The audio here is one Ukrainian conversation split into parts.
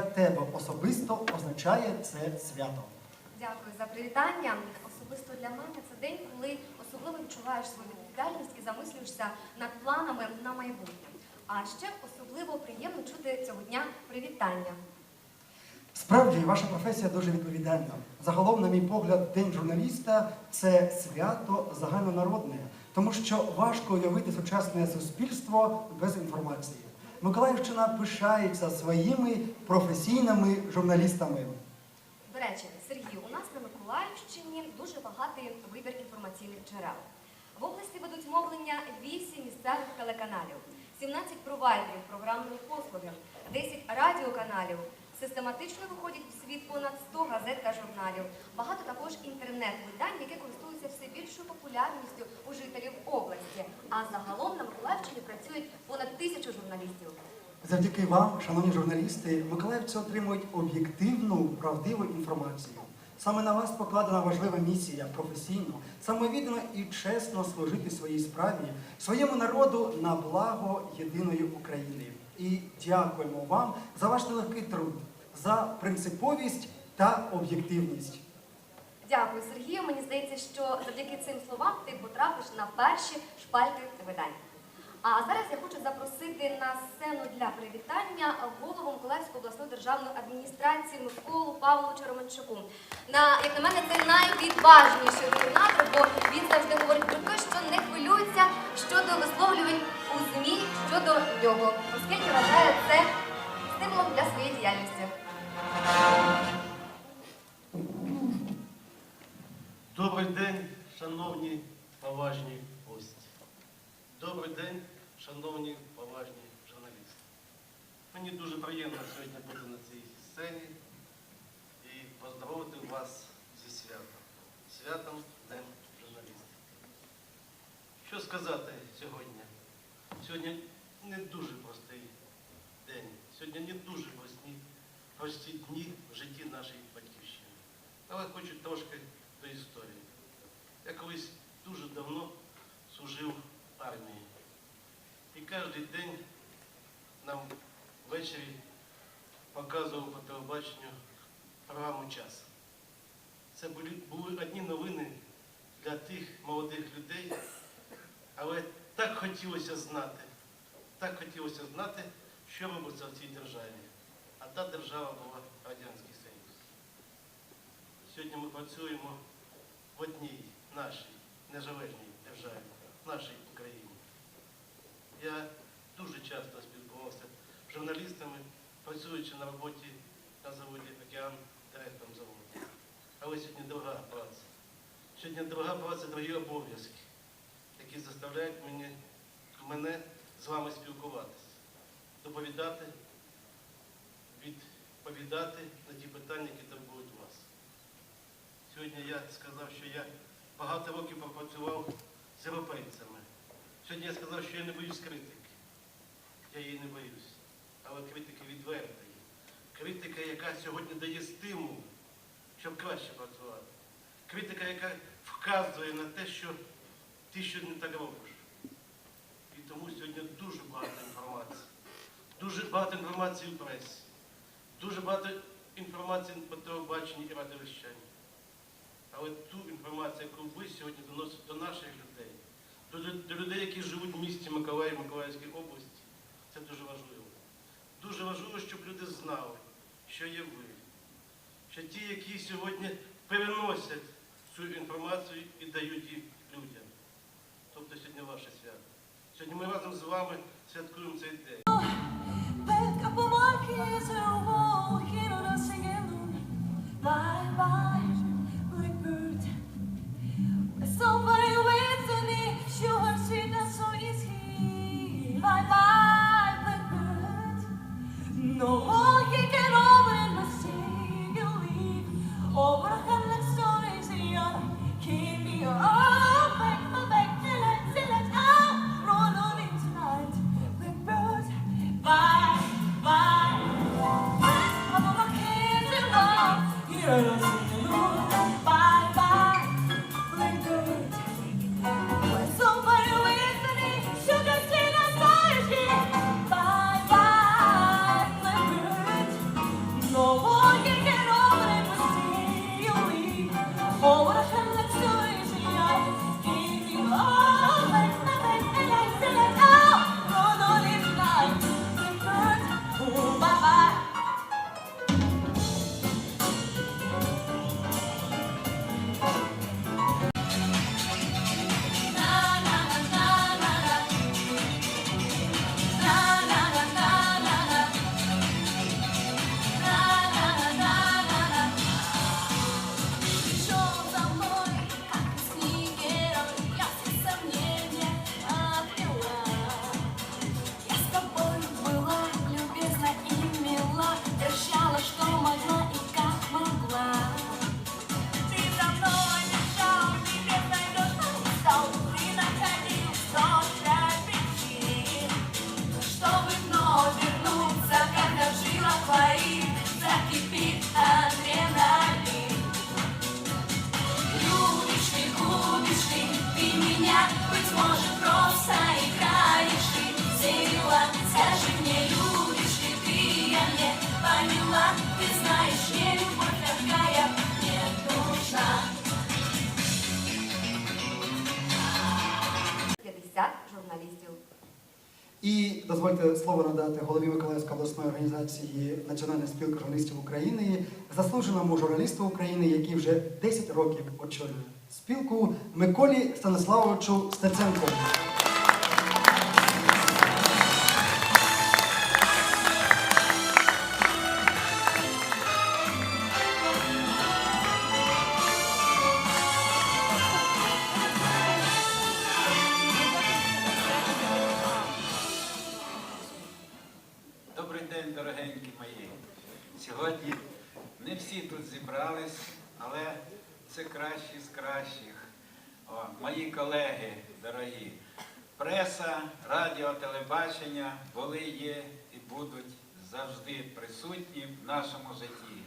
для тебе особисто означає це свято? Дякую за привітання. Особисто для мене це день, коли особливо відчуваєш свою відповідальність і замислюєшся над планами на майбутнє. А ще особливо приємно чути цього дня привітання. Справді, ваша професія дуже відповідальна. Загалом, на мій погляд, День журналіста це свято загальнонародне, тому що важко уявити сучасне суспільство без інформації. Миколаївщина пишається своїми професійними журналістами. До речі, Сергій, у нас на Миколаївщині дуже багатий вибір інформаційних джерел. В області ведуть мовлення 8 місцевих телеканалів, 17 провайдерів програмної послуги, 10 радіоканалів. Систематично виходять в світ понад 100 газет та журналів. Багато також інтернет-видань, які користуються все більшою популярністю у жителів області. А загалом на Миколаївщині працюють понад тисячу журналістів. Завдяки вам, шановні журналісти, миколаївці отримують об'єктивну, правдиву інформацію. Саме на вас покладена важлива місія професійно, самовіддано і чесно служити своїй справі, своєму народу на благо єдиної України. І дякуємо вам за ваш нелегкий труд, за принциповість та об'єктивність. Дякую, Сергію. Мені здається, що завдяки цим словам ти потрапиш на перші шпальти видань. А зараз я хочу запросити на сцену для привітання голову Миколаївської обласної державної адміністрації Миколу Павловича Романчуку. На як на мене, це найвідважніший губернатор, бо він завжди говорить про те, що не хвилюється щодо висловлювань у ЗМІ щодо нього, оскільки вважає шановні поважні гості. Добрий день, шановні поважні журналісти. Мені дуже приємно сьогодні бути на цій сцені і поздоровити вас зі святом. Святом День журналістів. Що сказати сьогодні? Сьогодні не дуже простий день. Сьогодні не дуже прості, прості дні в житті нашої батьківщини. Але хочу трошки до історії. Я колись дуже давно служив в армії. І кожен день нам ввечері показував по телебаченню програму час. Це були, були одні новини для тих молодих людей, але так хотілося знати, так хотілося знати, що робиться в цій державі. А та держава була Радянський Союз. Сьогодні ми працюємо в одній нашій незалежній державі, нашій Україні. Я дуже часто спілкувався з журналістами, працюючи на роботі на заводі Океан директором заводу. Але сьогодні друга праця. Сьогодні друга праця, другі обов'язки, які заставляють мені, мене з вами спілкуватися, доповідати, відповідати на ті питання, які турбують вас. Сьогодні я сказав, що я багато років пропрацював з європейцями. Сьогодні я сказав, що я не боюсь критики. Я її не боюсь. Але критики відвертої. Критика, яка сьогодні дає стимул, щоб краще працювати. Критика, яка вказує на те, що ти що не так робиш. І тому сьогодні дуже багато інформації. Дуже багато інформації в пресі. Дуже багато інформації по телебаченні і радіовещанні. Але ту інформацію, яку ви сьогодні доносите до наших людей, до, до людей, які живуть в місті Миколаїв, Миколаївській області, це дуже важливо. Дуже важливо, щоб люди знали, що є ви. Що ті, які сьогодні переносять цю інформацію і дають її людям. Тобто сьогодні ваше свято. Сьогодні ми разом з вами святкуємо цей день. Thank you. І дозвольте слово надати голові Миколаївської обласної організації Національної спілки журналістів України, заслуженому журналісту України, який вже 10 років очолює спілку Миколі Станиславовичу Стеценко. Телебачення були, є і будуть завжди присутні в нашому житті.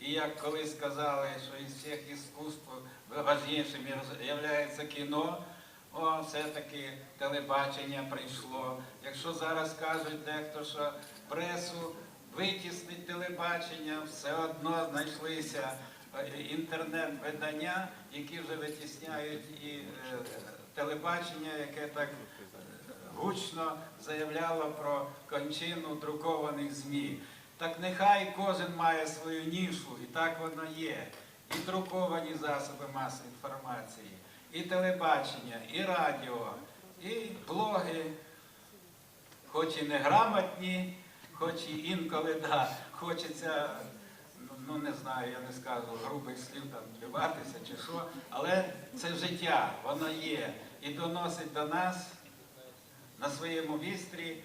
І як колись сказали, що із всіх іскусств важнішим є кіно, о, все-таки телебачення прийшло. Якщо зараз кажуть дехто, що пресу витіснить телебачення, все одно знайшлися е, інтернет-видання, які вже витісняють і е, телебачення, яке так гучно заявляло про кончину друкованих ЗМІ. Так нехай кожен має свою нішу, і так воно є. І друковані засоби масової інформації, і телебачення, і радіо, і блоги, хоч і неграмотні, хоч і інколи да, хочеться, ну, ну не знаю, я не скажу грубих слів там плюватися чи що, але це життя, воно є і доносить до нас на своєму вістрі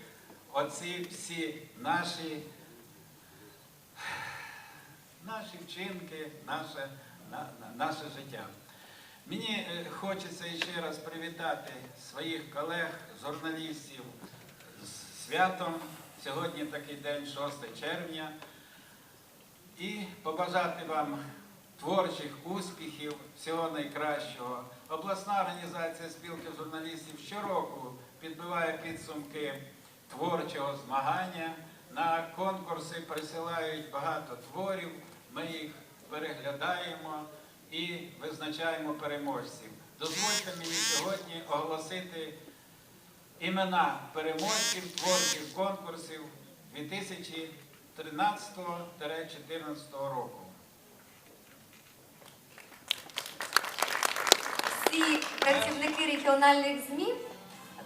оці всі наші, наші вчинки, наше, на, на- наше життя. Мені е, хочеться ще раз привітати своїх колег, журналістів з святом. Сьогодні такий день, 6 червня. І побажати вам творчих успіхів, всього найкращого. Обласна організація спілки журналістів щороку підбиває підсумки творчого змагання. На конкурси присилають багато творів, ми їх переглядаємо і визначаємо переможців. Дозвольте мені сьогодні оголосити імена переможців творчих конкурсів 2013-2014 року. Всі працівники регіональних ЗМІ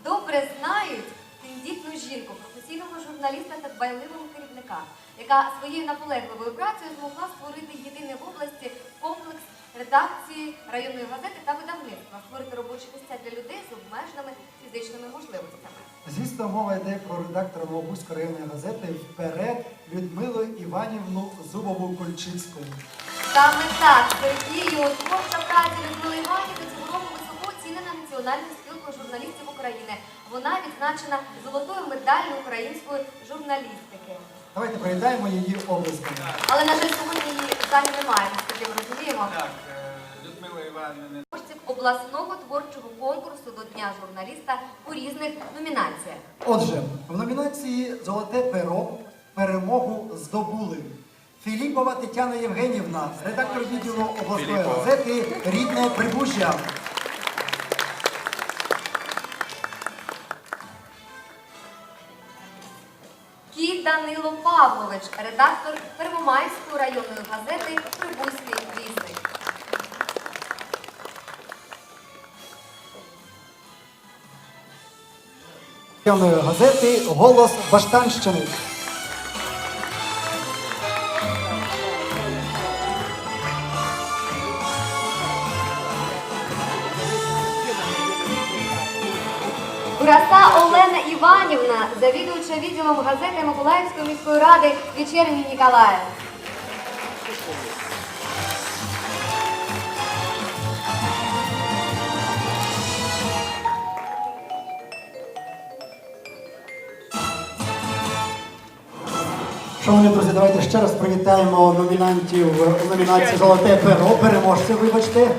добре знають тендітну жінку, професійного журналіста та дбайливого керівника, яка своєю наполегливою працею змогла створити єдиний в області комплекс редакції районної газети та видавництва, створити робочі місця для людей з обмеженими фізичними можливостями. Звісно, мова йде про редактора Новобузької районної газети вперед Людмилу Іванівну Зубову Кульчицьку. Саме так, Сергію, творча праця Людмили Іванівни Національною спілкою журналістів України. Вона відзначена золотою медаллю української журналістики. Давайте привітаємо її облисками. Але, на жаль, сьогодні її в залі немає, наскільки ми розуміємо. Так, е, Людмила Іванівна обласного творчого конкурсу до Дня журналіста у різних номінаціях. Отже, в номінації Золоте перо перемогу здобули Філіпова Тетяна Євгенівна, редактор відділу обласної газети Рідне Прибужжя. Павлович, редактор Первомайської районної газети Прибузький вісник. районної газети Голос Баштанщини. Іванівна, завідувача відділом газети Миколаївської міської ради Вечерній Ніколаїв. Шановні друзі, давайте ще раз привітаємо номінантів у номінації Золоте перо, переможців, вибачте.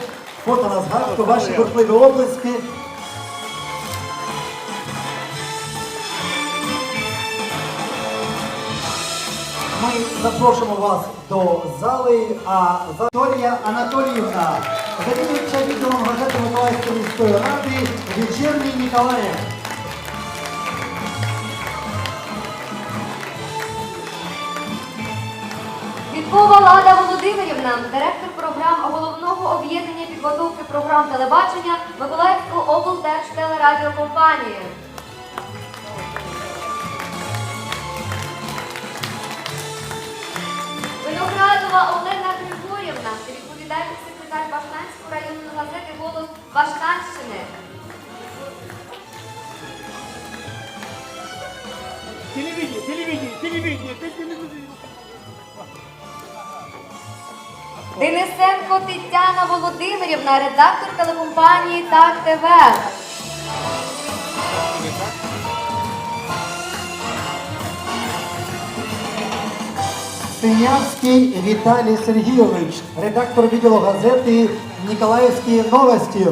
Фото на згадку, ваші бурхливі облиски. Запрошуємо вас до зали, а Анатолія Анатоліївна, завідувача відділом газети Миколаївської міської ради Вечірній Ніколаєв. Відкова Лада Володимирівна, директор програм головного об'єднання підготовки програм телебачення Миколаївської облдержтелерадіокомпанії. Виноградова Олена Григорівна, відповідальний секретар Баштанської районної газети Голос Баштанщини. Телевидение, телевидение, телевидение, телевидение. Денисенко Тетяна Володимирівна, редактор телекомпанії Так ТВ. Синявський Віталій Сергійович, редактор відділу газети Ніколаївські новості.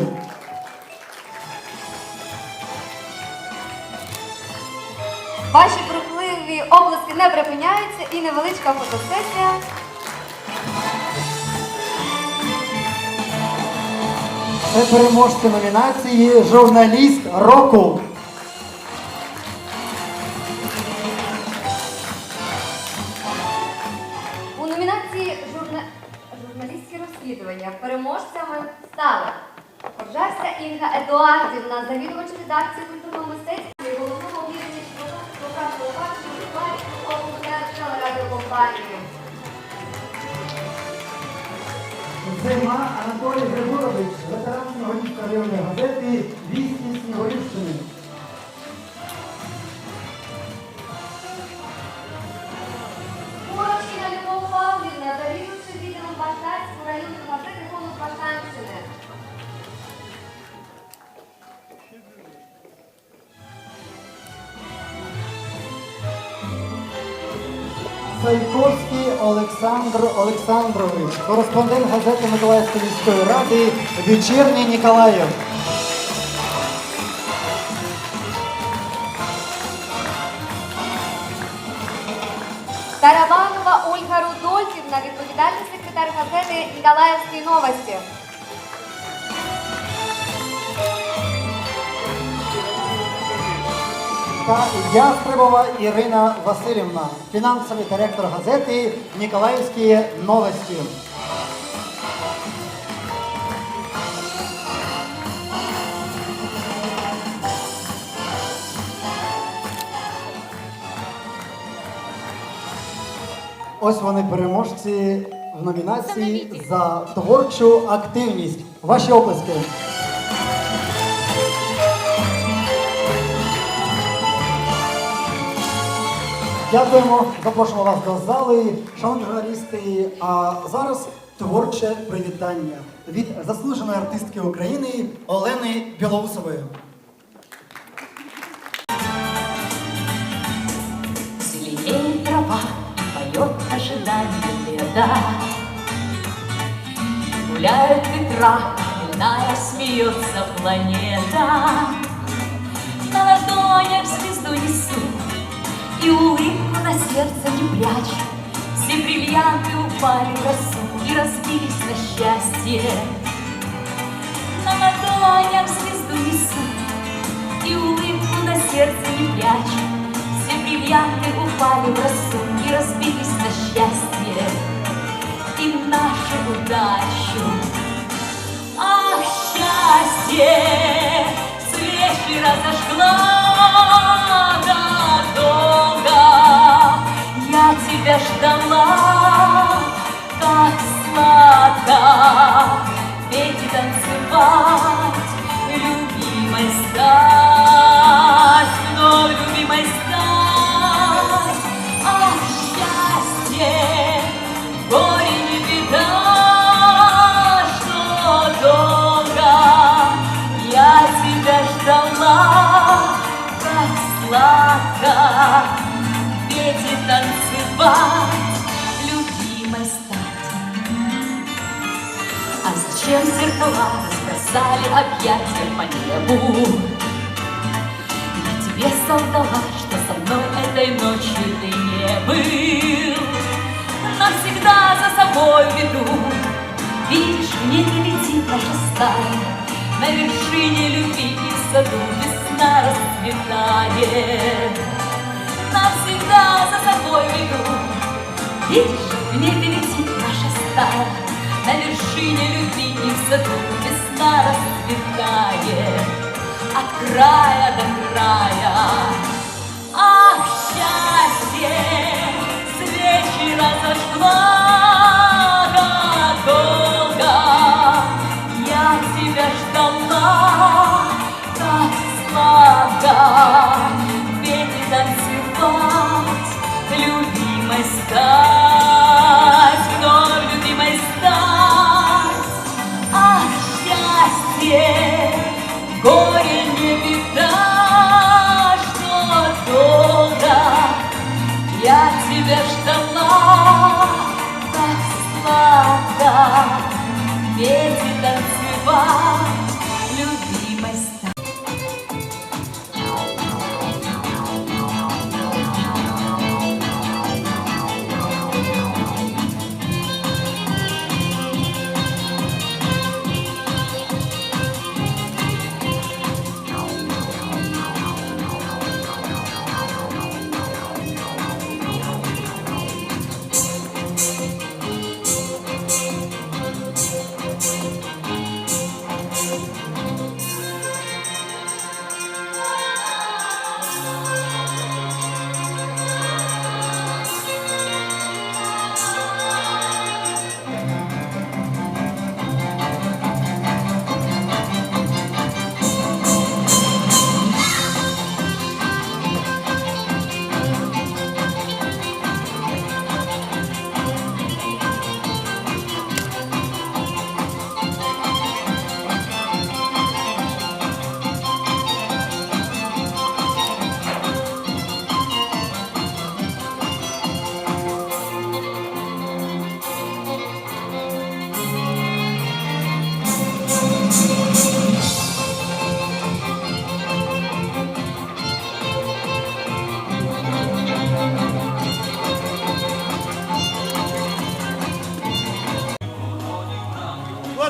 Ваші бурхливі обласки не припиняються і невеличка фотосесія. Це переможці номінації Журналіст року. Розслідування переможцями стали Коржавська Інга Едуардівна, завідувач редакції культурного мистецтва і головного облдержтелерадіокомпанії. Зима Анатолій Григорович, ветеран Снігурівської районної газети «Вісті Снігурівщини». Сайковський Олександр Олександрович, кореспондент газети Миколаївської міської ради Вечірній Ніколаєв. Та Ястребова Ірина Васильівна, фінансовий директор газети Ніколаївські новості. Ось вони переможці в номінації за творчу активність. Ваші оплески. Дякуємо, запрошуємо вас до зали, шановні журналісти. А зараз творче привітання від заслуженої артистки України Олени Білоусової. Зеленеет трава, поет ожидание лета. Гуляют ветра, иная смеется планета. На ладонях звезду несу, и улыбку на сердце не прячу. Все бриллианты упали в росу и разбились на счастье. На ладонях звезду несу, и улыбку на сердце не прячу. Все бриллианты упали в росу и разбились на счастье и нашу удачу. Ах, счастье, свечи разожгла тебя ждала, как сладко петь и танцевать, любимой стать, но любимой стать. Зеркала разбросали объятия по небу? Я тебе солгала, что со мной этой ночью ты не был. навсегда за собой веду. Видишь, в небе летит наша стая, На вершине любви и саду весна расцветает. Навсегда за собой веду. Видишь, в небе летит наша стая, На вершине любви и весна расцветает. От края до края. Ах, счастье, свечи разожгла долго я тебя ждала, так сладко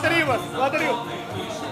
Rodrigo, Rodrigo.